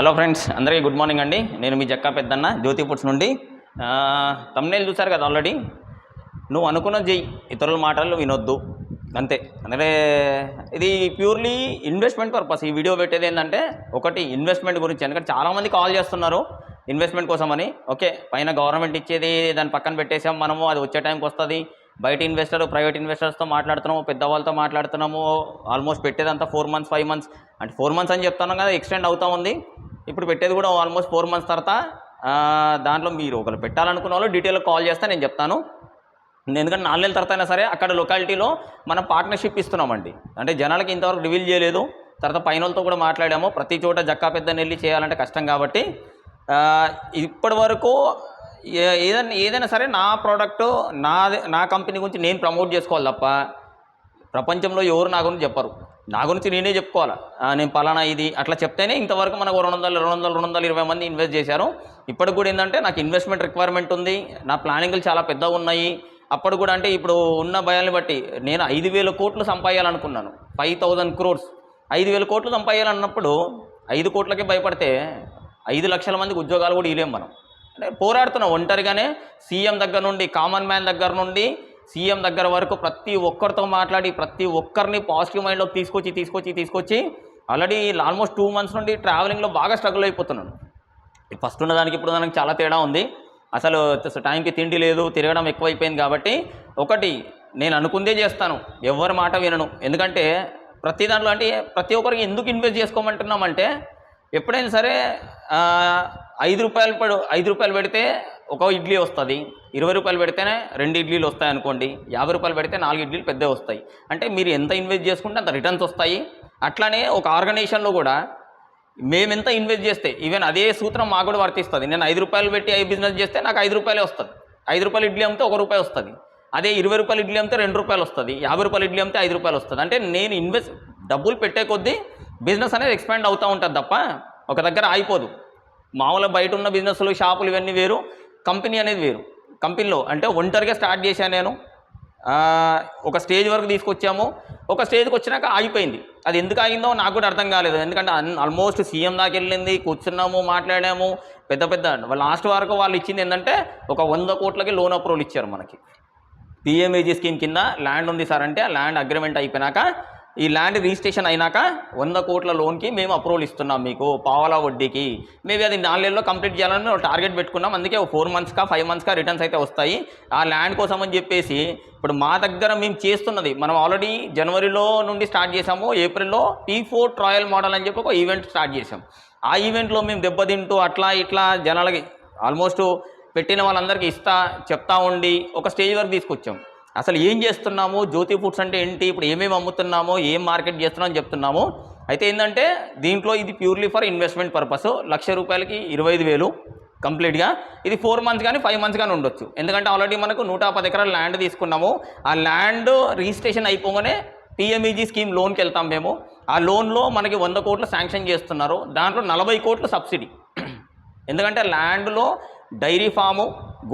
Hello friends అందరికీ good morning అండి. నేను మీ జక్కా పెద్దన్న జ్యోతి ఫుడ్స్ నుండి. తమ్నేలు చూసారు కదా ఆల్రెడీ నువ్వు అనుకున్నది చెయ్యి ఇతరుల మాటలు వినొద్దు. అంతే. అంటే ఇది ప్యూర్లీ ఇన్వెస్ట్మెంట్ పర్పస్ ఈ వీడియో పెట్టేది ఏంటంటే ఒకటి ఇన్వెస్ట్మెంట్ గురించి. ఎందుకంటే చాలామంది కాల్ చేస్తున్నారు ఇన్వెస్ట్మెంట్ కోసం అని ఓకే పైన గవర్నమెంట్ ఇచ్చేది దాని పక్కన పెట్టేసాం మనము అది వచ్చే టైంకి వస్తుంది. బయట ఇన్వెస్టర్ ప్రైవేట్ ఇన్వెస్టర్స్తో మాట్లాడుతున్నాము పెద్దవాళ్ళతో మాట్లాడుతున్నాము ఆల్మోస్ట్ పెట్టేదంతా ఫోర్ మంత్స్ ఫైవ్ మంత్స్ అంటే ఫోర్ మంత్స్ అని చెప్తున్నాం కదా ఎక్స్టెండ్ అవుతా ఉంది. ఇప్పుడు పెట్టేది కూడా ఆల్మోస్ట్ ఫోర్ మంత్స్ తర్వాత దాంట్లో మీరు ఒకరు పెట్టాలనుకున్న వాళ్ళు డీటెయిల్గా కాల్ చేస్తే నేను చెప్తాను. ఎందుకంటే నాలుగు నెలల తర్వాత అయినా సరే అక్కడ లొకాలిటీలో మనం పార్ట్నర్షిప్ ఇస్తున్నామండి. అంటే జనాలకి ఇంతవరకు రివీల్ చేయలేదు. తర్వాత పైన వాళ్ళతో కూడా మాట్లాడాము. ప్రతి చోట జక్కా పెద్ద నెల్లి చేయాలంటే కష్టం కాబట్టి ఇప్పటి వరకు ఏదైనా ఏదైనా సరే నా ప్రోడక్ట్ నా నా కంపెనీ గురించి నేను ప్రమోట్ చేసుకోవాలి తప్ప ప్రపంచంలో ఎవరు నా గురించి చెప్పరు. నా గురించి నేనే చెప్పుకోవాలా? నేను పలానా ఇది అట్లా చెప్తేనే ఇంతవరకు మనకు రెండు వందలు రెండు వందలు రెండు వందలు ఇరవై మంది ఇన్వెస్ట్ చేశారు. ఇప్పటికి కూడా ఏంటంటే నాకు ఇన్వెస్ట్మెంట్ రిక్వైర్మెంట్ ఉంది. నా ప్లానింగ్లు చాలా పెద్దగా ఉన్నాయి. అప్పుడు కూడా అంటే ఇప్పుడు ఉన్న భయాన్ని బట్టి నేను ఐదు వేల కోట్లు సంపాదించాలనుకున్నాను. ఫైవ్ థౌజండ్ క్రోర్స్ ఐదు వేల కోట్లు సంపాదించాలన్నప్పుడు ఐదు కోట్లకే భయపడితే ఐదు లక్షల మందికి ఉద్యోగాలు కూడా ఇవ్వలేము మనం. అంటే పోరాడుతున్నాం ఒంటరిగానే. సీఎం దగ్గర నుండి కామన్ మ్యాన్ దగ్గర నుండి సీఎం దగ్గర వరకు ప్రతి ఒక్కరితో మాట్లాడి ప్రతి ఒక్కరిని పాజిటివ్ మైండ్లోకి తీసుకొచ్చి తీసుకొచ్చి తీసుకొచ్చి ఆల్రెడీ ఆల్మోస్ట్ టూ మంత్స్ నుండి ట్రావెలింగ్లో బాగా స్ట్రగుల్ అయిపోతున్నాను ఫస్ట్ ఉన్న దానికి ఇప్పుడు దానికి చాలా తేడా ఉంది. అసలు టైంకి తిండి లేదు తిరగడం ఎక్కువైపోయింది కాబట్టి ఒకటి నేను అనుకుందే చేస్తాను ఎవరి మాట వినను. ఎందుకంటే ప్రతి దాంట్లో అంటే ప్రతి ఒక్కరికి ఎందుకు ఇన్వెస్ట్ చేసుకోమంటున్నామంటే ఎప్పుడైనా సరే ఐదు రూపాయలు పడు ఐదు రూపాయలు పెడితే ఒక ఇడ్లీ వస్తుంది. ఇరవై రూపాయలు పెడితేనే రెండు ఇడ్లీలు వస్తాయి అనుకోండి యాభై రూపాయలు పెడితే నాలుగు ఇడ్లీలు పెద్ద వస్తాయి. అంటే మీరు ఎంత ఇన్వెస్ట్ చేసుకుంటే అంత రిటర్న్స్ వస్తాయి. అట్లానే ఒక ఆర్గనైజేషన్లో కూడా మేమెంత ఇన్వెస్ట్ చేస్తే ఈవెన్ అదే సూత్రం మాకు కూడా వర్తిస్తుంది. నేను ఐదు రూపాయలు పెట్టి ఐదు బిజినెస్ చేస్తే నాకు ఐదు రూపాయలే వస్తుంది. ఐదు రూపాయలు ఇడ్లీ అమ్మితే ఒక రూపాయి వస్తుంది. అదే ఇరవై రూపాయలు ఇడ్లీ అమ్మితే రెండు రూపాయలు వస్తుంది. యాభై రూపాయలు ఇడ్లీ అమ్మితే ఐదు రూపాయలు వస్తుంది. అంటే నేను ఇన్వెస్ట్ డబ్బులు పెట్టే కొద్దీ బిజినెస్ అనేది ఎక్స్పాండ్ అవుతూ ఉంటుంది తప్ప ఒక దగ్గర ఆగిపోదు. మామూలుగా బయట ఉన్న బిజినెస్లు షాపులు ఇవన్నీ వేరు కంపెనీ అనేది వేరు. కంపెనీలో అంటే ఒంటరిగా స్టార్ట్ చేశాను నేను. ఒక స్టేజ్ వరకు తీసుకొచ్చాము. ఒక స్టేజ్కి వచ్చినాక ఆగిపోయింది. అది ఎందుకు ఆగిందో నాకు కూడా అర్థం కాలేదు. ఎందుకంటే ఆల్మోస్ట్ సీఎం దాకా వెళ్ళింది కూర్చున్నాము మాట్లాడాము. పెద్ద పెద్ద లాస్ట్ వరకు వాళ్ళు ఇచ్చింది ఏంటంటే ఒక వంద కోట్లకి లోన్ అప్రూవల్ ఇచ్చారు మనకి. పిఎంఏజీ స్కీమ్ కింద ల్యాండ్ ఉంది సార్ అంటే ఆ ల్యాండ్ అగ్రిమెంట్ అయిపోయినాక ఈ ల్యాండ్ రిజిస్ట్రేషన్ అయినాక వంద కోట్ల లోన్కి మేము అప్రూవల్ ఇస్తున్నాం మీకు పావలా వడ్డీకి. మేబీ అది నాలుగేళ్ళలో కంప్లీట్ చేయాలని మేము టార్గెట్ పెట్టుకున్నాం. అందుకే ఒక ఫోర్ మంత్స్కా ఫైవ్ మంత్స్కా రిటర్న్స్ అయితే వస్తాయి. ఆ ల్యాండ్ కోసం అని చెప్పేసి ఇప్పుడు మా దగ్గర మేము చేస్తున్నది మనం ఆల్రెడీ జనవరిలో నుండి స్టార్ట్ చేసాము ఏప్రిల్లో పీ ఫోర్ ట్రయల్ మోడల్ అని చెప్పి ఒక ఈవెంట్ స్టార్ట్ చేసాం ఆ ఈవెంట్లో మేము దెబ్బతింటూ అట్లా ఇట్లా జనాలకి ఆల్మోస్ట్ పెట్టిన వాళ్ళందరికీ ఇస్తా చెప్తా ఉండి ఒక స్టేజ్ వరకు తీసుకొచ్చాం. అసలు ఏం చేస్తున్నాము? జ్యోతి ఫుడ్స్ అంటే ఏంటి? ఇప్పుడు ఏమేమి అమ్ముతున్నామో? ఏం మార్కెట్ చేస్తున్నామో చెప్తున్నాము. అయితే ఏంటంటే దీంట్లో ఇది purely for investment purpose. Lakh రూపాయలకి ఇరవై ఐదు వేలు కంప్లీట్గా. ఇది ఫోర్ మంత్స్ కానీ ఫైవ్ మంత్స్ కానీ ఉండొచ్చు. ఎందుకంటే ఆల్రెడీ మనకు నూట పది ఎకరాల ల్యాండ్ తీసుకున్నాము. ఆ ల్యాండ్ రిజిస్ట్రేషన్ అయిపోగానే పిఎంఈజీ స్కీమ్ లోన్కి వెళ్తాం మేము. ఆ లోన్లో మనకి వంద కోట్లు శాంక్షన్ చేస్తున్నారు. దాంట్లో నలభై కోట్లు సబ్సిడీ. ఎందుకంటే ల్యాండ్లో dairy farm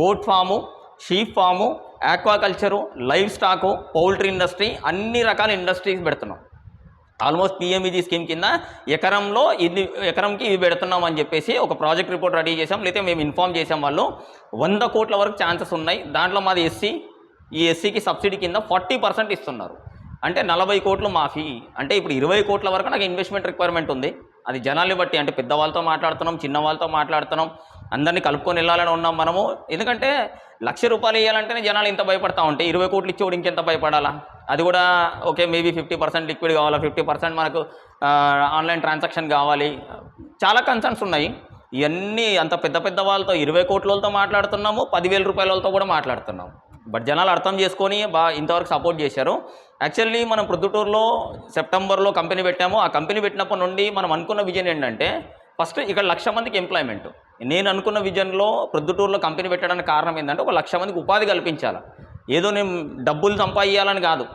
goat farm sheep farm aquaculture livestock poultry industry అన్ని రకాల ఇండస్ట్రీస్ పెడుతున్నాం. ఆల్మోస్ట్ పిఎంఈజీ స్కీమ్ కింద ఎకరంలో ఇది ఎకరంకి ఇవి పెడుతున్నాం అని చెప్పేసి ఒక ప్రాజెక్ట్ రిపోర్ట్ రెడీ చేసాం లేకపోతే మేము ఇన్ఫామ్ చేసాం వాళ్ళు. వంద కోట్ల వరకు ఛాన్సెస్ ఉన్నాయి. దాంట్లో మాది ఎస్సీ. ఈ ఎస్సీకి సబ్సిడీ కింద ఫార్టీ పర్సెంట్ ఇస్తున్నారు. అంటే నలభై కోట్లు మాఫీ. అంటే ఇప్పుడు ఇరవై కోట్ల వరకు నాకు ఇన్వెస్ట్మెంట్ రిక్వైర్మెంట్ ఉంది. అది జనాల్ని బట్టి అంటే పెద్దవాళ్ళతో మాట్లాడుతున్నాం చిన్నవాళ్ళతో మాట్లాడుతున్నాం. అందరినీ కలుపుకొని వెళ్ళాలని ఉన్నాం మనము. ఎందుకంటే లక్ష రూపాయలు ఇవ్వాలంటేనే జనాలు ఇంత భయపడతా ఉంటే ఇరవై కోట్లు ఇచ్చేవాడు ఇంకెంత భయపడాలా? అది కూడా okay maybe fifty percent liquid కావాలా? ఫిఫ్టీ పర్సెంట్ మనకు ఆన్లైన్ ట్రాన్సాక్షన్ కావాలి. చాలా కన్సర్న్స్ ఉన్నాయి. ఇవన్నీ అంత పెద్ద పెద్ద వాళ్ళతో ఇరవై కోట్ల వాళ్ళతో మాట్లాడుతున్నాము పదివేల రూపాయల వాళ్ళతో కూడా మాట్లాడుతున్నాము. బట్ జనాలు అర్థం చేసుకొని బాగా ఇంతవరకు సపోర్ట్ చేశారు. యాక్చువల్లీ మనం ప్రొద్దుటూరులో సెప్టెంబర్లో కంపెనీ పెట్టాము. ఆ కంపెనీ పెట్టినప్పటి నుండి మనం అనుకున్న విజన్ ఏంటంటే ఫస్ట్ ఇక్కడ లక్ష మందికి ఎంప్లాయ్మెంట్. నేను అనుకున్న విజన్లో ప్రొద్దుటూరులో కంపెనీ పెట్టడానికి కారణం ఏంటంటే ఒక లక్ష మందికి ఉపాధి కల్పించాలి. ఏదో నేను డబ్బులు సంపాదించాలని కాదు.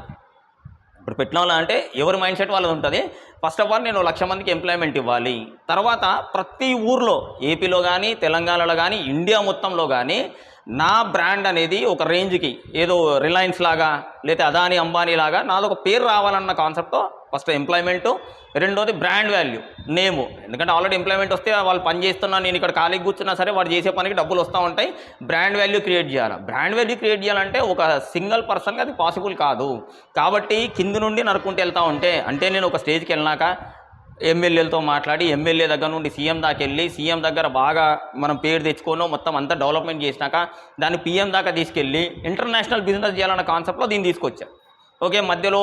ఇప్పుడు పెట్టిన అంటే ఎవరి మైండ్ సెట్ వాళ్ళది ఉంటుంది. ఫస్ట్ ఆఫ్ ఆల్ నేను లక్ష మందికి ఎంప్లాయ్మెంట్ ఇవ్వాలి. తర్వాత ప్రతి ఊర్లో ఏపీలో కానీ తెలంగాణలో కానీ ఇండియా మొత్తంలో కానీ నా బ్రాండ్ అనేది ఒక రేంజ్కి ఏదో రిలయన్స్ లాగా లేదా అదాని అంబానీ లాగా నాదొక పేరు రావాలన్న కాన్సెప్ట్తో ఫస్ట్ ఎంప్లాయ్మెంట్ రెండోది బ్రాండ్ వాల్యూ నేము ఎందుకంటే ఆల్రెడీ ఎంప్లాయ్మెంట్ వస్తే వాళ్ళు పని చేస్తున్నా నేను ఇక్కడ ఖాళీగా కూర్చున్నా సరే వాడు చేసే పనికి డబ్బులు వస్తూ ఉంటాయి. బ్రాండ్ వాల్యూ క్రియేట్ చేయాలి? బ్రాండ్ వాల్యూ క్రియేట్ చేయాలంటే ఒక సింగిల్ పర్సన్కి అది పాసిబుల్ కాదు. కాబట్టి కింది నుండి నరుకుంటూ వెళ్తూ ఉంటే అంటే నేను ఒక స్టేజ్కి వెళ్ళినాక ఎమ్మెల్యేలతో మాట్లాడి ఎమ్మెల్యే దగ్గర నుండి సీఎం దాకా వెళ్ళి సీఎం దగ్గర బాగా మనం పేరు తెచ్చుకోను మొత్తం అంతా డెవలప్మెంట్ చేసినాక దాన్ని పీఎం దాకా తీసుకెళ్ళి ఇంటర్నేషనల్ బిజినెస్ చేయాలన్న కాన్సెప్ట్లో దీన్ని తీసుకొచ్చా. ఓకే మధ్యలో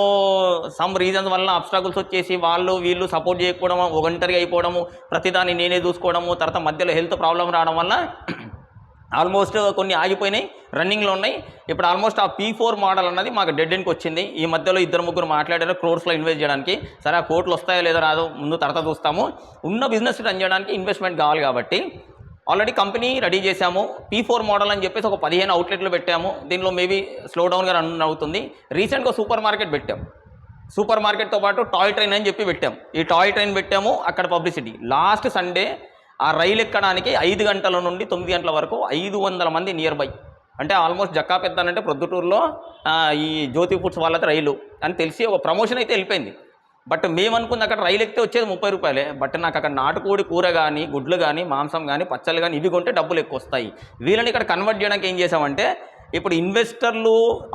సమ్ రీజన్స్ వల్ల అబ్స్ట్రాగుల్స్ వచ్చేసి వాళ్ళు వీళ్ళు సపోర్ట్ చేయకపోవడం ఒంటరిగా అయిపోవడము ప్రతిదాన్ని నేనే చూసుకోవడము తర్వాత మధ్యలో హెల్త్ ప్రాబ్లం రావడం వల్ల ఆల్మోస్ట్ కొన్ని ఆగిపోయినాయి రన్నింగ్లో ఉన్నాయి. ఇప్పుడు ఆల్మోస్ట్ ఆ పీ ఫోర్ మోడల్ అన్నది మాకు డెడ్ ఎండ్కి వచ్చింది. ఈ మధ్యలో ఇద్దరు ముగ్గురు మాట్లాడారు క్రోర్స్లో ఇన్వెస్ట్ చేయడానికి. సరే ఆ కోట్లు వస్తాయో లేదో రాదో ముందు తర్వాత చూస్తాము. ఉన్న బిజినెస్ రన్ చేయడానికి ఇన్వెస్ట్మెంట్ కావాలి కాబట్టి ఆల్రెడీ కంపెనీ రెడీ చేశాము. పీ ఫోర్ మోడల్ అని చెప్పేసి ఒక పదిహేను అవుట్లెట్లు పెట్టాము. దీనిలో మేబీ స్లో డౌన్గా రన్ అవుతుంది. రీసెంట్గా సూపర్ మార్కెట్ పెట్టాం. సూపర్ మార్కెట్తో పాటు టాయ్ ట్రైన్ అని చెప్పి పెట్టాం. ఈ టాయ్ ట్రైన్ పెట్టాము అక్కడ పబ్లిసిటీ లాస్ట్ సండే ఆ రైలు ఎక్కడానికి ఐదు గంటల నుండి తొమ్మిది గంటల వరకు ఐదు వందల మంది నియర్ బై అంటే ఆల్మోస్ట్ జక్కా పెద్దానంటే ప్రొద్దుటూరులో ఈ జ్యోతి ఫుడ్స్ వాళ్ళది రైలు. అని తెలిసి ఒక ప్రమోషన్ అయితే వెళ్ళిపోయింది. బట్ మేము అనుకుంది అక్కడ రైలు ఎక్కితే వచ్చేది ముప్పై రూపాయలే. బట్ నాకు అక్కడ నాటుకోడి కూర కానీ గుడ్లు కానీ మాంసం కానీ పచ్చళ్ళు కానీ ఇవి కొంటే డబ్బులు ఎక్కువ వస్తాయి. వీళ్ళని ఇక్కడ కన్వర్ట్ చేయడానికి ఏం చేసామంటే ఇప్పుడు ఇన్వెస్టర్లు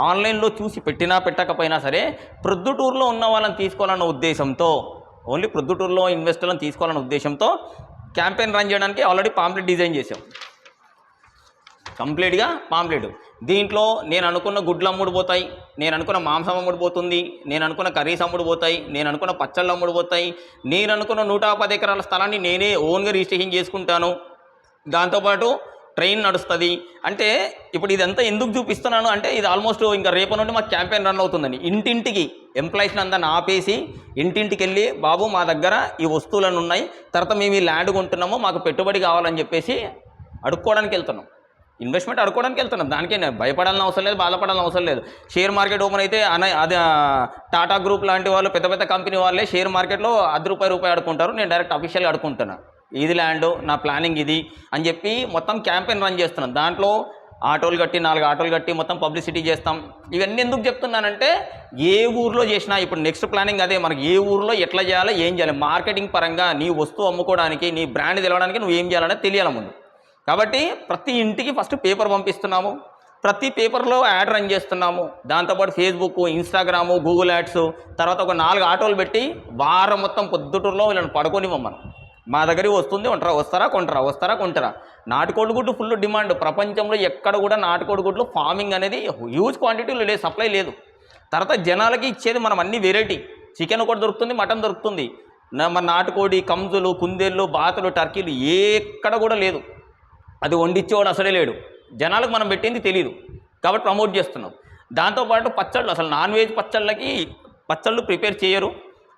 ఆన్లైన్లో చూసి పెట్టినా పెట్టకపోయినా సరే ప్రొద్దుటూరులో ఉన్న వాళ్ళని తీసుకోవాలన్న ఉద్దేశంతో ఓన్లీ ప్రొద్దుటూరులో ఇన్వెస్టర్లను తీసుకోవాలన్న ఉద్దేశంతో క్యాంపెయిన్ రన్ చేయడానికి ఆల్రెడీ పాంప్లెట్ డిజైన్ చేసాం కంప్లీట్గా పాంప్లెట్. దీంట్లో నేను అనుకున్న గుడ్లు అమ్ముడు పోతాయి నేను అనుకున్న మాంసం అమ్ముడు పోతుంది నేను అనుకున్న కర్రీస్ అమ్ముడు పోతాయి నేను అనుకున్న పచ్చళ్ళు అమ్ముడు పోతాయి నేను అనుకున్న నూట పది ఎకరాల స్థలాన్ని నేనే ఓన్గా రిజిస్ట్రేషన్ చేసుకుంటాను. దాంతోపాటు ట్రైన్ నడుస్తుంది. అంటే ఇప్పుడు ఇదంతా ఎందుకు చూపిస్తున్నాను అంటే ఇది ఆల్మోస్ట్ ఇంకా రేపు నుండి మాకు క్యాంపెయిన్ రన్ అవుతుందండి ఇంటింటికి ఎంప్లాయీస్ని అందరిని ఆపేసి ఇంటింటికి వెళ్ళి బాబు మా దగ్గర ఈ వస్తువులను ఉన్నాయి తర్వాత మేము ఈ ల్యాండ్ కొంటున్నాము మాకు పెట్టుబడి కావాలని చెప్పేసి అడుక్కోవడానికి వెళ్తున్నాం. ఇన్వెస్ట్మెంట్ అడుకోవడానికి వెళ్తున్నాం. దానికే నేను భయపడాలని అవసరం లేదు బాధపడాలని అవసరం లేదు. షేర్ మార్కెట్ ఓపెన్ అయితే అన అది టాటా గ్రూప్ లాంటి వాళ్ళు పెద్ద పెద్ద కంపెనీ వాళ్ళే షేర్ మార్కెట్లో అర్ధ రూపాయి రూపాయి అడుకుంటారు నేను డైరెక్ట్ అఫీషియల్గా అడుకుంటున్నా ఇది ల్యాండ్ నా ప్లానింగ్ ఇది అని చెప్పి మొత్తం క్యాంపెయిన్ రన్ చేస్తున్నాను దాంట్లో ఆటోలు కట్టి నాలుగు ఆటోలు కట్టి మొత్తం పబ్లిసిటీ చేస్తాం. ఇవన్నీ ఎందుకు చెప్తున్నానంటే ఏ ఊర్లో చేసినా ఇప్పుడు నెక్స్ట్ ప్లానింగ్ అదే మనకి ఏ ఊర్లో ఎట్లా చేయాలో ఏం చేయాలి. మార్కెటింగ్ పరంగా నీ వస్తువు అమ్ముకోవడానికి నీ బ్రాండ్ తెలవడానికి నువ్వు ఏం చేయాలనేది తెలియాలి ముందు. కాబట్టి ప్రతి ఇంటికి ఫస్ట్ పేపర్ పంపిస్తున్నాము. ప్రతి పేపర్లో యాడ్ రన్ చేస్తున్నాము. దాంతోపాటు ఫేస్బుక్ ఇన్స్టాగ్రాము గూగుల్ యాడ్స్ తర్వాత ఒక నాలుగు ఆటోలు పెట్టి వారం మొత్తం పొద్దుటూరులో వీళ్ళని పడుకోనివ్వమను మా దగ్గరికి వస్తుంది ఉంటారా? వస్తారా? కొంటారా? వస్తారా? కొంటారా? నాటుకోడి గుడ్డు ఫుల్ డిమాండ్ ప్రపంచంలో ఎక్కడ కూడా నాటుకోడి గుడ్లు ఫార్మింగ్ అనేది హ్యూజ్ క్వాంటిటీలో లేదు సప్లై లేదు. తర్వాత జనాలకి ఇచ్చేది మనం అన్ని వెరైటీ చికెన్ ఒకటి దొరుకుతుంది మటన్ దొరుకుతుంది. నా- మన నాటుకోడి కంజులు కుందేళ్ళు బాతులు టర్కీలు ఎక్కడ కూడా లేదు. అది వండిచ్చేవాడు అసలే లేడు. జనాలకు మనం పెట్టింది తెలియదు కాబట్టి ప్రమోట్ చేస్తున్నాం. దాంతోపాటు పచ్చళ్ళు అసలు నాన్ వెజ్ పచ్చళ్ళకి పచ్చళ్ళు ప్రిపేర్ చేయరు.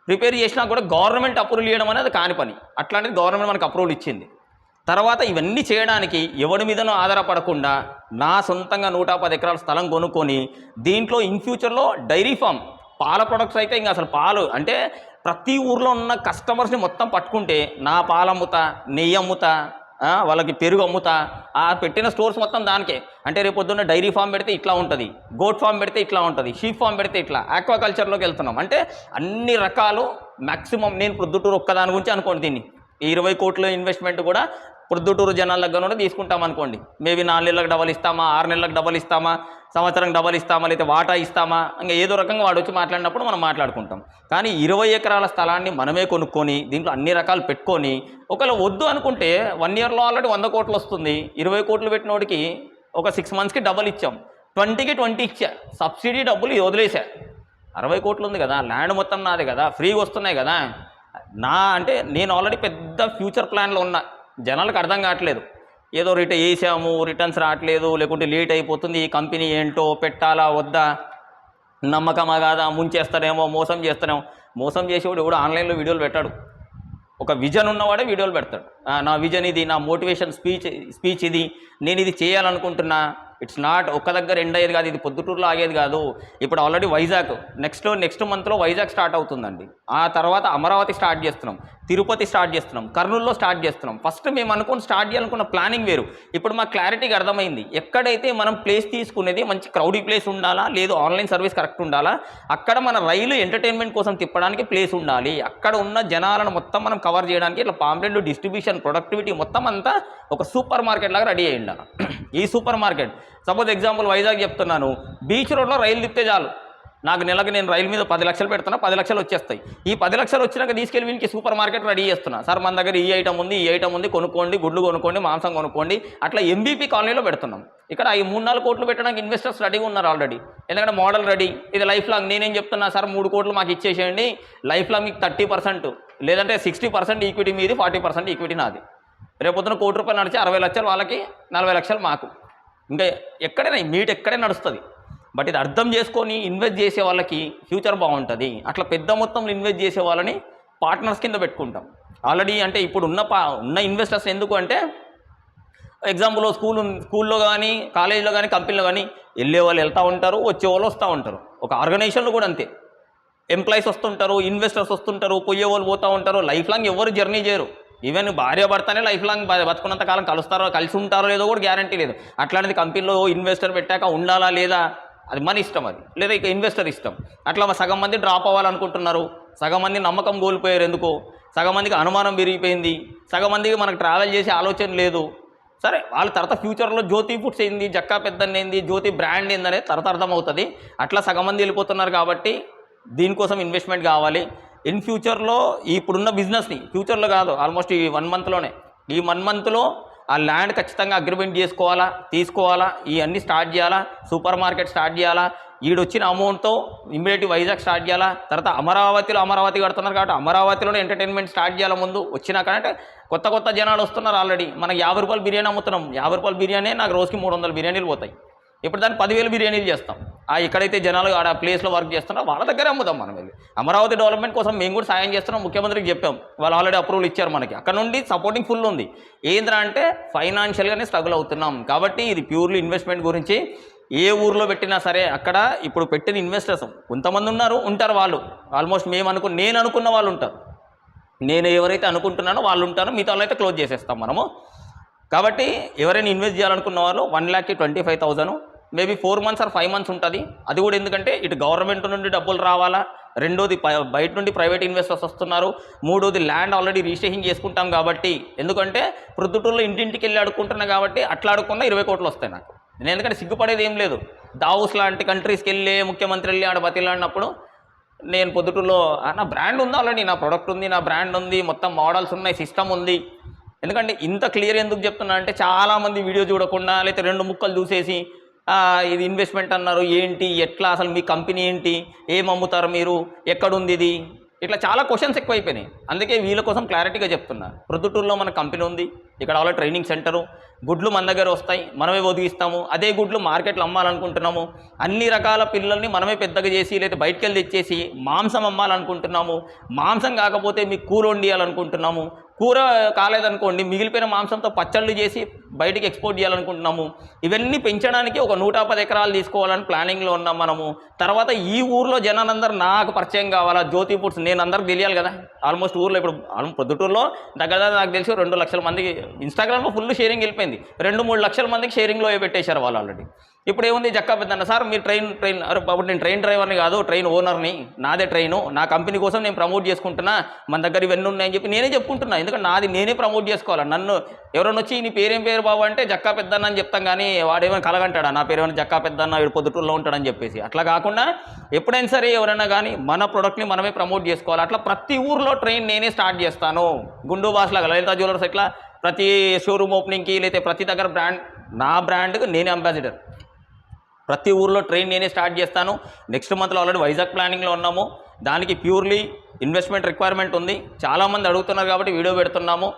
ప్రిపేర్ చేసినా కూడా గవర్నమెంట్ అప్రూవల్ ఇవ్వడం అనేది కాని పని. అట్లాంటిది గవర్నమెంట్ మనకు అప్రూవల్ ఇచ్చింది. తర్వాత ఇవన్నీ చేయడానికి ఎవరి మీదనో ఆధారపడకుండా నా సొంతంగా నూట పది ఎకరాల స్థలం కొనుక్కొని దీంట్లో ఇన్ ఫ్యూచర్లో డైరీ ఫామ్ పాల ప్రొడక్ట్స్ అయితే ఇంకా అసలు పాలు అంటే ప్రతి ఊర్లో ఉన్న కస్టమర్స్ని మొత్తం పట్టుకుంటే నా పాలు అమ్ముతా నెయ్యి అమ్ముతా వాళ్ళకి పెరుగు అమ్ముతా. ఆ పెట్టిన స్టోర్స్ మొత్తం దానికే. అంటే రేపు పొద్దున్న డైరీ ఫామ్ పెడితే ఇట్లా ఉంటుంది. గోట్ ఫామ్ పెడితే ఇట్లా ఉంటుంది. షీప్ ఫామ్ పెడితే ఇట్లా. ఆక్వాకల్చర్లోకి వెళ్తున్నాం. అంటే అన్ని రకాలు మ్యాక్సిమం నేను ప్రొద్దుటూరు ఒక్కదాని గురించి అనుకోండి దీన్ని. ఇరవై కోట్ల ఇన్వెస్ట్మెంట్ కూడా ప్రొద్దుటూరు జనాల దగ్గర నుండి తీసుకుంటాం అనుకోండి. మేబీ నాలుగు నెలలకు డబల్ ఇస్తామా? ఆరు నెలలకు డబల్ ఇస్తామా? సంవత్సరం డబల్ ఇస్తామా లేకపోతే వాటా ఇస్తామా? ఇంకా ఏదో రకంగా వాడు వచ్చి మాట్లాడినప్పుడు మనం మాట్లాడుకుంటాం. కానీ ఇరవై ఎకరాల స్థలాన్ని మనమే కొనుక్కొని దీంట్లో అన్ని రకాలు పెట్టుకొని ఒకవేళ వద్దు అనుకుంటే వన్ ఇయర్లో ఆల్రెడీ వంద కోట్లు వస్తుంది. ఇరవై కోట్లు పెట్టినోడికి ఒక సిక్స్ మంత్స్కి డబల్ ఇచ్చాం. ట్వంటీకి ట్వంటీ ఇచ్చా. సబ్సిడీ డబ్బులు వదిలేసా అరవై కోట్లు ఉంది కదా ల్యాండ్ మొత్తం నాది కదా ఫ్రీగా వస్తున్నాయి కదా. నా అంటే నేను ఆల్రెడీ పెద్ద ఫ్యూచర్ ప్లాన్లో ఉన్నా. జనాలకు అర్థం కావట్లేదు. ఏదో రిటర్న్ వేసాము రిటర్న్స్ రావట్లేదు లేకుంటే లేట్ అయిపోతుంది ఈ కంపెనీ ఏంటో పెట్టాలా వద్దా? నమ్మకమా కాదా? ముంచేస్తారేమో మోసం చేస్తారేమో. మోసం చేసేవాడు ఎవడు ఆన్లైన్లో వీడియోలు పెట్టాడు. ఒక విజన్ ఉన్నవాడే వీడియోలు పెడతాడు. నా విజన్ ఇది నా మోటివేషన్ స్పీచ్ స్పీచ్ ఇది నేను ఇది చేయాలనుకుంటున్నా. ఇట్స్ నాట్ ఒక్క దగ్గర ఎండ్ అయ్యేది కాదు ఇది పొద్దుటూరులో ఆగేది కాదు. ఇప్పుడు ఆల్రెడీ వైజాగ్ నెక్స్ట్ నెక్స్ట్ మంత్లో వైజాగ్ స్టార్ట్ అవుతుందండి. ఆ తర్వాత అమరావతి స్టార్ట్ చేస్తున్నాం. తిరుపతి స్టార్ట్ చేస్తున్నాం కర్నూలులో స్టార్ట్ చేస్తున్నాం. ఫస్ట్ మేము అనుకుని స్టార్ట్ చేయాలనుకున్న ప్లానింగ్ వేరు. ఇప్పుడు మాకు క్లారిటీగా అర్థమైంది. ఎక్కడైతే మనం ప్లేస్ తీసుకునేది మంచి క్రౌడీ ప్లేస్ ఉండాలా లేదు ఆన్లైన్ సర్వీస్ కరెక్ట్ ఉండాలా అక్కడ మన రైలు ఎంటర్టైన్మెంట్ కోసం తిప్పడానికి ప్లేస్ ఉండాలి. అక్కడ ఉన్న జనాలను మొత్తం మనం కవర్ చేయడానికి ఇట్లా పాంప్లెట్లు డిస్ట్రిబ్యూషన్ ప్రొడక్టివిటీ మొత్తం అంతా ఒక సూపర్ మార్కెట్ లాగా రెడీ అయ్యి ఉండాలి. ఈ super market suppose example Vizag చెప్తున్నాను. బీచ్ రోడ్లో రైలు తిప్పితే చాలు. నాకు నెలకు నేను రైలు మీద పది లక్షలు పెడుతున్నా పది లక్షలు వచ్చేస్తాయి. ఈ పది లక్షలు వచ్చినాక తీసుకెళ్ళి వీనికి సూపర్ మార్కెట్ రెడీ చేస్తున్నా. సార్ మన దగ్గర ఈ ఐటమ్ ఉంది ఈ ఐటమ్ ఉంది కొనుక్కోండి గుడ్లు కొనుక్కోండి మాంసం కొనుక్కోండి అట్లా ఎంబీపీ కాలనీలో పెడుతున్నాం. ఇక్కడ ఈ మూడు నాలుగు కోట్లు పెట్టడానికి ఇన్వెస్టర్స్ రెడీగా ఉన్నారు ఆల్రెడీ ఎందుకంటే మోడల్ రెడీ ఇది లైఫ్ లాంగ్ నేనేం చెప్తున్నా సార్ మూడు కోట్లు మాకు ఇచ్చేసేయండి. లైఫ్ లాంగ్ మీకు థర్టీ పర్సెంట్ లేదంటే సిక్స్టీ పర్సెంట్ ఈక్విటీ మీది ఫార్టీ పర్సెంట్ ఈక్విటీ నాది. రేపొద్దున కోటి రూపాయలు నడిచి అరవై లక్షలు వాళ్ళకి నలభై లక్షలు మాకు. ఇంకా ఎక్కడైనా మీట్ ఎక్కడే నడుస్తుంది. బట్ ఇది అర్థం చేసుకొని ఇన్వెస్ట్ చేసే వాళ్ళకి ఫ్యూచర్ బాగుంటుంది. అట్లా పెద్ద మొత్తంలో ఇన్వెస్ట్ చేసే వాళ్ళని పార్ట్నర్స్ కింద పెట్టుకుంటాం. ఆల్రెడీ అంటే ఇప్పుడు ఉన్న పా ఉన్న ఇన్వెస్టర్స్ ఎందుకు అంటే ఎగ్జాంపుల్ స్కూల్ స్కూల్లో కానీ కాలేజీలో కానీ కంపెనీలో కానీ వెళ్ళే వాళ్ళు వెళ్తూ ఉంటారు వచ్చే వాళ్ళు వస్తూ ఉంటారు. ఒక ఆర్గనైజేషన్లో కూడా అంతే. ఎంప్లాయీస్ వస్తుంటారు ఇన్వెస్టర్స్ వస్తుంటారు పోయే వాళ్ళు పోతూ ఉంటారు లైఫ్ లాంగ్ ఎవరు జర్నీ చేయరు. ఈవెన్ భార్య భర్తనే లైఫ్ లాంగ్ బతుకున్నంత కాలం కలుస్తారో కలిసి ఉంటారో లేదో కూడా గ్యారంటీ లేదు. అట్లాంటిది కంపెనీలో ఇన్వెస్టర్ పెట్టాక ఉండాలా లేదా? అది మన ఇష్టం అది. లేదా ఇక ఇన్వెస్టర్ ఇష్టం. అట్లా సగం మంది డ్రాప్ అవ్వాలనుకుంటున్నారు. సగం మంది నమ్మకం కోల్పోయారు ఎందుకో? సగం మందికి అనుమానం పెరిగిపోయింది. సగం మందికి మనకు ట్రావెల్ చేసే ఆలోచన లేదు. సరే వాళ్ళ తర్వాత ఫ్యూచర్లో జ్యోతి ఫుడ్స్ ఏంది? జక్కా పెద్దన్న ఏంది? జ్యోతి బ్రాండ్ ఏందనే తర్వాత అర్థమవుతుంది. అట్లా సగం మంది వెళ్ళిపోతున్నారు కాబట్టి దీనికోసం ఇన్వెస్ట్మెంట్ కావాలి. ఇన్ ఫ్యూచర్లో ఇప్పుడున్న బిజినెస్ని ఫ్యూచర్లో కాదు ఆల్మోస్ట్ ఈ వన్ మంత్లోనే ఈ వన్ మంత్లో ఆ ల్యాండ్ ఖచ్చితంగా అగ్రిమెంట్ చేసుకోవాలా తీసుకోవాలా ఇవన్నీ స్టార్ట్ చేయాలా సూపర్ మార్కెట్ స్టార్ట్ చేయాలా ఈడొచ్చిన అమౌంట్తో ఇమ్మీడియట్ వైజాగ్ స్టార్ట్ చేయాలా తర్వాత అమరావతిలో అమరావతి కడుతున్నారు కాబట్టి అమరావతిలోనే ఎంటర్టైన్మెంట్ స్టార్ట్ చేయాలి ముందు వచ్చినాక కంటే కొత్త కొత్త జనాలు వస్తున్నారు ఆల్రెడీ మనకి యాభై రూపాయలు బిర్యానీ అమ్ముతున్నాం. యాభై రూపాయల బిర్యానీ నాకు రోజుకి మూడు వందల బిర్యానీలు పోతాయి. ఇప్పుడు దాన్ని పదివేలు బిర్యానీలు చేస్తాం. ఆ ఎక్కడైతే జనాలు ఆడ ప్లేస్లో వర్క్ చేస్తున్నారో వాళ్ళ దగ్గరే అమ్ముతాం మనం వెళ్ళి. అమరావతి డెవలప్మెంట్ కోసం మేము కూడా సాయం చేస్తున్నాం ముఖ్యమంత్రికి చెప్పాం. వాళ్ళు ఆల్రెడీ అప్రూవల్ ఇచ్చారు మనకి. అక్కడ నుండి సపోర్టింగ్ ఫుల్ ఉంది. ఏంద్రా అంటే ఫైనాన్షియల్గానే స్ట్రగుల్ అవుతున్నాం. కాబట్టి ఇది ప్యూర్లీ ఇన్వెస్ట్మెంట్ గురించి ఏ ఊర్లో పెట్టినా సరే అక్కడ ఇప్పుడు పెట్టిన ఇన్వెస్టర్స్ కొంతమంది ఉన్నారు ఉంటారు వాళ్ళు. ఆల్మోస్ట్ మేము అనుకు నేను అనుకున్న వాళ్ళు ఉంటారు. నేను ఎవరైతే అనుకుంటున్నానో వాళ్ళు ఉంటారో మిగతా వాళ్ళు అయితే క్లోజ్ చేసేస్తాం మనము. కాబట్టి ఎవరైనా ఇన్వెస్ట్ చేయాలనుకున్న వాళ్ళు one ల్యాక్కి twenty five thousand maybe four months or five months ఉంటుంది. అది కూడా ఎందుకంటే ఇటు గవర్నమెంట్ నుండి డబ్బులు రావాలా రెండోది బయట నుండి ప్రైవేట్ ఇన్వెస్టర్స్ వస్తున్నారు మూడోది ల్యాండ్ ఆల్రెడీ రిజిస్ట్రేషన్ చేసుకుంటాం కాబట్టి ఎందుకంటే ప్రొద్దుటూరులో ఇంటింటికి వెళ్ళి అడుక్కుంటున్నా కాబట్టి అట్లా అడుక్కున్నా ఇరవై కోట్లు వస్తాయి నాకు. నేను ఎందుకంటే సిగ్గుపడేది ఏం లేదు. దావుస్ లాంటి కంట్రీస్కి వెళ్ళి ముఖ్యమంత్రి వెళ్ళి ఆడ బతిలాడినప్పుడు నేను పొద్దుటూరులో నా బ్రాండ్ ఉంది ఆల్రెడీ? నా ప్రొడక్ట్ ఉంది నా బ్రాండ్ ఉంది మొత్తం మోడల్స్ ఉన్నాయి సిస్టమ్ ఉంది. ఎందుకంటే ఇంత క్లియర్ ఎందుకు చెప్తున్నా అంటే చాలామంది వీడియో చూడకుండా లేకపోతే రెండు ముక్కలు చూసేసి ఇది ఇన్వెస్ట్మెంట్ అన్నారు ఏంటి ఎట్లా అసలు మీ కంపెనీ ఏంటి ఏం అమ్ముతారు మీరు ఎక్కడుంది ఇది? ఇట్లా చాలా క్వశ్చన్స్ ఎక్కువైపోయినాయి. అందుకే వీళ్ళ కోసం క్లారిటీగా చెప్తున్నా. ప్రొద్దుటూరులో మన కంపెనీ ఉంది ఇక్కడ ఆల్రెడీ ట్రైనింగ్ సెంటరు గుడ్లు మన దగ్గర వస్తాయి మనమే ఒదిగిస్తాము అదే గుడ్లు మార్కెట్లో అమ్మాలనుకుంటున్నాము అన్ని రకాల పిల్లల్ని మనమే పెద్దగా చేసి లేదా బయటికి వెళ్ళి తెచ్చేసి మాంసం అమ్మాలనుకుంటున్నాము మాంసం కాకపోతే మీకు కూర వండియాలనుకుంటున్నాము కూర కాలేదనుకోండి మిగిలిపోయిన మాంసంతో పచ్చళ్ళు చేసి బయటికి ఎక్స్పోర్ట్ చేయాలనుకుంటున్నాము. ఇవన్నీ పెంచడానికి ఒక నూట పది ఎకరాలు తీసుకోవాలని ప్లానింగ్లో ఉన్నాం మనము. తర్వాత ఈ ఊర్లో జనాలందరూ నాకు పరిచయం కావాలా? జ్యోతి ఫుడ్స్ నేను అందరికి తెలియాలి కదా. ఆల్మోస్ట్ ఊర్లో ఇప్పుడు పొద్దుటూరులో దగ్గర దగ్గర నాకు తెలిసి రెండు లక్షల మందికి ఇన్స్టాగ్రామ్లో ఫుల్ షేరింగ్ వెళ్ళిపోయింది. రెండు మూడు లక్షల మందికి షేరింగ్లో పెట్టేశారు వాళ్ళు ఆల్రెడీ ఇప్పుడు ఏముంది జక్కా పెద్దన్న సార్ మీరు ట్రైన్ ట్రైన్ అప్పుడు నేను ట్రైన్ డ్రైవర్ని కాదు ట్రైన్ ఓనర్ని నాదే ట్రైను నా కంపెనీ కోసం నేను ప్రమోట్ చేసుకుంటున్నా మన దగ్గర ఇవన్నీ ఉన్నాయని చెప్పి నేనే చెప్పుకుంటున్నా ఎందుకంటే నాది నేనే ప్రమోట్ చేసుకోవాలి? నన్ను ఎవరైనా వచ్చి నీ పేరేం పేరు బాబు? అంటే జక్కా పెద్దన్న అని చెప్తాం కానీ వాడేమైనా కలగంటాడా? నా పేరు ఏమైనా జక్కా పెద్దన్న వీడు పొద్దుటూరులో ఉంటాడని చెప్పేసి. అట్లా కాకుండా ఎప్పుడైనా సరే ఎవరైనా కానీ మన ప్రోడక్ట్ని మనమే ప్రమోట్ చేసుకోవాలి. అట్లా ప్రతి ఊర్లో ట్రైన్ నేనే స్టార్ట్ చేస్తాను. గుండు బాస్లాగా లలిత జ్యువెలర్స్ ఇట్లా ప్రతి షోరూమ్ ఓపెనింగ్కి లేకపోతే ప్రతి దగ్గర బ్రాండ్ నా బ్రాండ్కి నేనే అంబాసిడర్. ప్రతి ఊర్లో ట్రైన్ నేనే స్టార్ట్ చేస్తాను. నెక్స్ట్ మంత్లో ఆల్రెడీ వైజాగ్ ప్లానింగ్లో ఉన్నాము. దానికి ప్యూర్లీ ఇన్వెస్ట్మెంట్ రిక్వైర్మెంట్ ఉంది. చాలామంది అడుగుతున్నారు కాబట్టి వీడియో పెడుతున్నాము.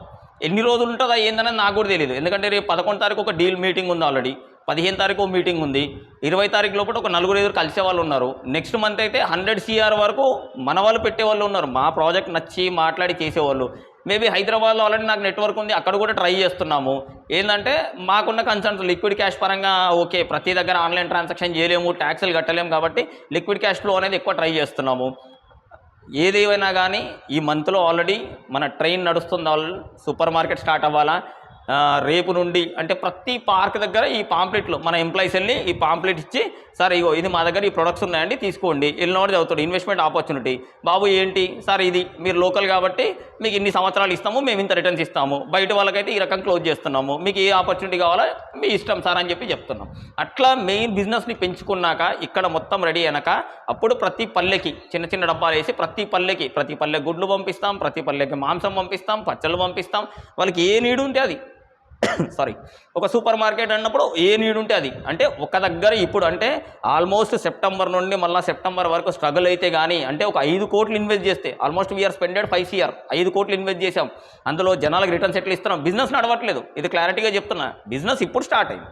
ఎన్ని రోజులు ఉంటుందో ఏందనేది నాకు కూడా తెలియదు ఎందుకంటే రేపు పదకొండు తారీఖు ఒక డీల్ మీటింగ్ ఉంది ఆల్రెడీ. పదిహేను తారీఖు ఒక మీటింగ్ ఉంది. ఇరవై తారీఖు లోపల ఒక నలుగురు ఎదురు కలిసే వాళ్ళు ఉన్నారు. నెక్స్ట్ మంత్ అయితే హండ్రెడ్ సిఆర్ వరకు మన వాళ్ళు పెట్టే వాళ్ళు ఉన్నారు. మా ప్రాజెక్ట్ నచ్చి మాట్లాడి చేసేవాళ్ళు. మేబీ హైదరాబాద్లో ఆల్రెడీ నాకు నెట్వర్క్ ఉంది అక్కడ కూడా ట్రై చేస్తున్నాము. ఏంటంటే మాకున్న కన్సర్న్స్ లిక్విడ్ క్యాష్ పరంగా ఓకే ప్రతి దగ్గర ఆన్లైన్ ట్రాన్సాక్షన్ చేయలేము ట్యాక్సులు కట్టలేము కాబట్టి లిక్విడ్ క్యాష్ ఫ్లో అనేది ఎక్కువ ట్రై చేస్తున్నాము. ఏదేమైనా కానీ ఈ మంత్లో ఆల్రెడీ మన ట్రైన్ నడుస్తుంది ఆల్ సూపర్ మార్కెట్ స్టార్ట్ అవ్వాలా? రేపు నుండి అంటే ప్రతి పార్క్ దగ్గర ఈ పాంప్లెట్లు మన ఎంప్లాయీస్ వెళ్ళి ఈ పాంప్లెట్ ఇచ్చి సార్ ఇగో ఇది మా దగ్గర ఈ ప్రొడక్ట్స్ ఉన్నాయండి తీసుకోండి. వెళ్ళినవాడు చదువుతాడు ఇన్వెస్ట్మెంట్ ఆపర్చునిటీ బాబు ఏంటి? సార్ ఇది మీరు లోకల్ కాబట్టి మీకు ఇన్ని సంవత్సరాలు ఇస్తాము మేము ఇంత రిటర్న్స్ ఇస్తాము. బయట వాళ్ళకైతే ఈ రకం క్లోజ్ చేస్తున్నాము. మీకు ఏ ఆపర్చునిటీ కావాలో మీ ఇష్టం సార్ అని చెప్పి చెప్తున్నాం. అట్లా మెయిన్ బిజినెస్ని పెంచుకున్నాక ఇక్కడ మొత్తం రెడీ అయినాక అప్పుడు ప్రతి పల్లెకి చిన్న చిన్న డబ్బాలు వేసి ప్రతి పల్లెకి ప్రతి పల్లె గుడ్లు పంపిస్తాం ప్రతి పల్లెకి మాంసం పంపిస్తాం పచ్చళ్ళు పంపిస్తాం. వాళ్ళకి ఏ నీడు ఉంటే అది. సారీ ఒక సూపర్ మార్కెట్ అన్నప్పుడు ఏ నీడ్ ఉంటే అది. అంటే ఒక దగ్గర ఇప్పుడు అంటే ఆల్మోస్ట్ సెప్టెంబర్ నుండి మళ్ళీ సెప్టెంబర్ వరకు స్ట్రగుల్ అయితే కానీ అంటే ఒక ఐదు కోట్లు ఇన్వెస్ట్ చేస్తే almost we are spended five CR ఐదు కోట్లు ఇన్వెస్ట్ చేసాం అందులో జనాలకు రిటర్న్స్ ఎట్లా ఇస్తున్నాం. బిజినెస్ నడవట్లేదు. ఇది క్లారిటీగా చెప్తున్నా. బిజినెస్ ఇప్పుడు స్టార్ట్ అయింది.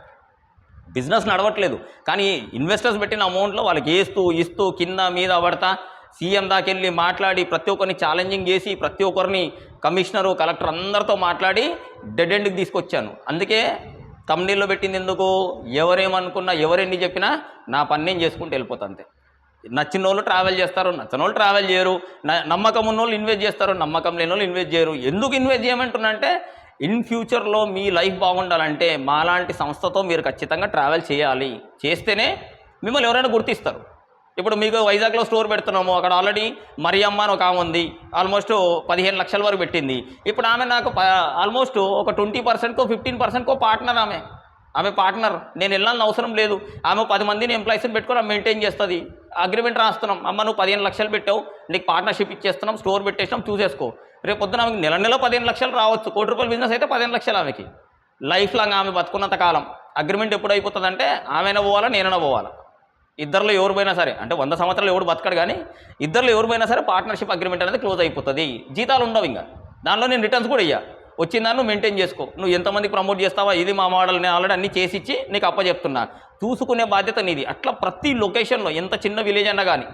బిజినెస్ నడవట్లేదు. కానీ ఇన్వెస్టర్స్ పెట్టిన అమౌంట్లో వాళ్ళకి వేస్తూ ఇస్తూ కింద మీద పడతా సీఎం దాకెళ్ళి మాట్లాడి ప్రతి ఒక్కరిని ఛాలెంజింగ్ చేసి ప్రతి ఒక్కరిని కమిషనరు కలెక్టర్ అందరితో మాట్లాడి డెడ్ ఎండ్కి తీసుకొచ్చాను. అందుకే కంపెనీలో పెట్టింది ఎందుకు? ఎవరేమనుకున్నా ఎవరెన్ని చెప్పినా నా పని నేను చేసుకుంటూ వెళ్ళిపోతా అంతే. నచ్చిన వాళ్ళు ట్రావెల్ చేస్తారు నచ్చిన వాళ్ళు ట్రావెల్ చేయరు నమ్మకం ఉన్న వాళ్ళు ఇన్వెస్ట్ చేస్తారు నమ్మకం లేని వాళ్ళు ఇన్వెస్ట్ చేయరు. ఎందుకు ఇన్వెస్ట్ చేయమంటున్నంటే ఇన్ ఫ్యూచర్లో మీ లైఫ్ బాగుండాలంటే మాలాంటి సంస్థతో మీరు ఖచ్చితంగా ట్రావెల్ చేయాలి. చేస్తేనే మిమ్మల్ని ఎవరైనా గుర్తిస్తారు. ఇప్పుడు మీకు వైజాగ్లో స్టోర్ పెడుతున్నాము. అక్కడ ఆల్రెడీ మరియమ్మ అని ఒక ఆమె ఉంది. ఆల్మోస్ట్ పదిహేను లక్షల వరకు పెట్టింది. ఇప్పుడు ఆమె నాకు ఆల్మోస్ట్ ఒక ట్వంటీ పర్సెంట్కో ఫిఫ్టీన్ పర్సెంట్కో పార్ట్నర్ ఆమె. ఆమె పార్ట్నర్. నేను వెళ్ళాలని అవసరం లేదు. ఆమె పది మందిని ఎంప్లాయీస్ని పెట్టుకొని ఆమె మెయింటైన్ చేస్తుంది. అగ్రిమెంట్ రాస్తున్నాం. అమ్మ నువ్వు పదిహేను లక్షలు పెట్టావు. నీకు పార్ట్నర్షిప్ ఇచ్చేస్తున్నాం. స్టోర్ పెట్టేసినాం. చూసేసుకో. రేపు పొద్దున ఆమెకి నెల నెల పదిహేను లక్షలు రావచ్చు. కోటి రూపాయల బిజినెస్ అయితే పదిహేను లక్షలు ఆమెకి. లైఫ్ లాంగ్ ఆమె బతుకున్నంత కాలం. అగ్రిమెంట్ ఎప్పుడు అయిపోతుందంటే ఆమెనా పోవాలా నేనైనా పోవాలా. ఇద్దరులో ఎవరు పోయినా సరే అంటే వంద సంవత్సరాలు ఎవడు బతకడు కానీ ఇద్దరులో ఎవరు పోయినా సరే పార్ట్నర్షిప్ అగ్రిమెంట్ అనేది క్లోజ్ అయిపోతుంది. జీతాలు ఉండవు ఇంకా. దానిలో నేను రిటర్న్స్ కూడా ఇయ్యా. వచ్చిన దాన్ని నువ్వు మెయింటైన్ చేసుకో. నువ్వు ఎంతమందికి ప్రమోట్ చేస్తావా? ఇది మా మోడల్ నేను ఆల్రెడీ అన్ని చేసి ఇచ్చి నీకు అప్పచెప్తున్నా చూసుకునే బాధ్యత నీది. అట్లా ప్రతి లొకేషన్లో ఎంత చిన్న విలేజ్ అన్నా కానీ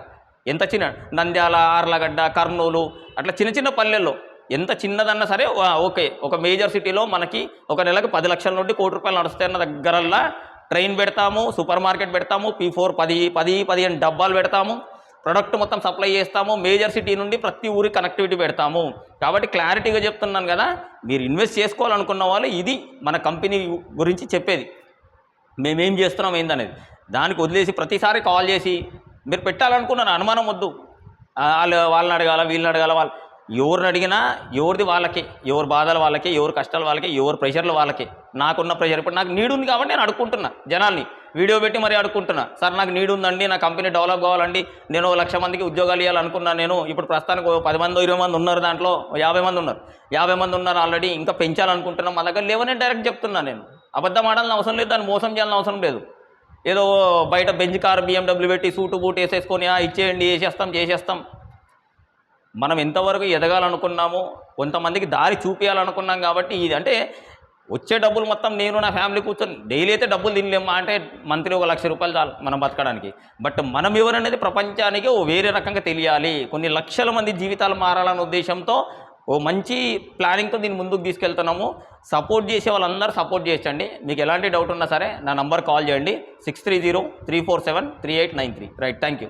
ఎంత చిన్న నంద్యాల ఆర్లగడ్డ కర్నూలు అట్లా చిన్న చిన్న పల్లెల్లో ఎంత చిన్నదన్నా సరే ఓకే. ఒక మేజర్ సిటీలో మనకి ఒక నెలకు పది లక్షల నుండి కోటి రూపాయలు నడుస్తాయన్న దగ్గరల్లా ట్రైన్ పెడతాము సూపర్ మార్కెట్ పెడతాము పీ ఫోర్ పది పది పదిహేను డబ్బాలు పెడతాము ప్రొడక్ట్ మొత్తం సప్లై చేస్తాము మేజర్ సిటీ నుండి ప్రతి ఊరి కనెక్టివిటీ పెడతాము. కాబట్టి క్లారిటీగా చెప్తున్నాను కదా మీరు ఇన్వెస్ట్ చేసుకోవాలనుకున్న వాళ్ళు ఇది మన కంపెనీ గురించి చెప్పేది. మేమేం చేస్తున్నాం ఏందనేది. దానికి వదిలేసి ప్రతిసారి కాల్ చేసి మీరు పెట్టాలనుకున్నాను అనుమానం వద్దు. వాళ్ళు వాళ్ళని అడగాల వీళ్ళని అడగాల వాళ్ళు ఎవరిని అడిగినా ఎవరిది వాళ్ళకి ఎవరి బాధలు వాళ్ళకి ఎవరి కష్టాలు వాళ్ళకి ఎవరి ప్రెషర్లు వాళ్ళకి. నాకున్న ప్రెషర్ ఇప్పుడు నాకు నీడు ఉంది కాబట్టి నేను అడుక్కుంటున్నా జనాల్ని. వీడియో పెట్టి మరి అడుక్కుంటున్నా. సార్ నాకు నీడు ఉందండి నా కంపెనీ డెవలప్ కావాలండి నేను ఓ లక్ష మందికి ఉద్యోగాలు ఇవ్వాలనుకున్నా నేను. ఇప్పుడు ప్రస్తుతానికి పది మంది ఇరవై మంది ఉన్నారు దాంట్లో యాభై మంది ఉన్నారు. యాభై మంది ఉన్నారు ఆల్రెడీ ఇంకా పెంచాలనుకుంటున్నాం. మా దగ్గర లేవని డైరెక్ట్ చెప్తున్నా నేను. అబద్ధం ఆడాలని అవసరం లేదు దాన్ని మోసం చేయాలని అవసరం లేదు. ఏదో బయట బెంజ్ కార్ బిఎండబ్ల్యూ పెట్టి సూటు బూట్ వేసేసుకొని "ఆ, ఇచ్చేయండి వేసేస్తాం చేసేస్తాం. మనం ఎంతవరకు ఎదగాలనుకున్నామో కొంతమందికి దారి చూపించాలనుకున్నాం కాబట్టి ఇది అంటే వచ్చే డబ్బులు మొత్తం నేను నా ఫ్యామిలీ కూర్చొని డైలీ అయితే డబ్బులు తినలేమా అంటే మంత్లీ ఒక లక్ష రూపాయలు చాలు మనం బతకడానికి. బట్ మనం ఎవరనేది ప్రపంచానికి ఓ వేరే రకంగా తెలియాలి. కొన్ని లక్షల మంది జీవితాలు మారాలనే ఉద్దేశంతో ఓ మంచి ప్లానింగ్తో దీన్ని ముందుకు తీసుకెళ్తున్నాము. సపోర్ట్ చేసే వాళ్ళందరూ సపోర్ట్ చేయండి. మీకు ఎలాంటి డౌట్ ఉన్నా సరే నా నంబర్ కాల్ చేయండి. Six three zero three four seven three eight nine three. Right thank you.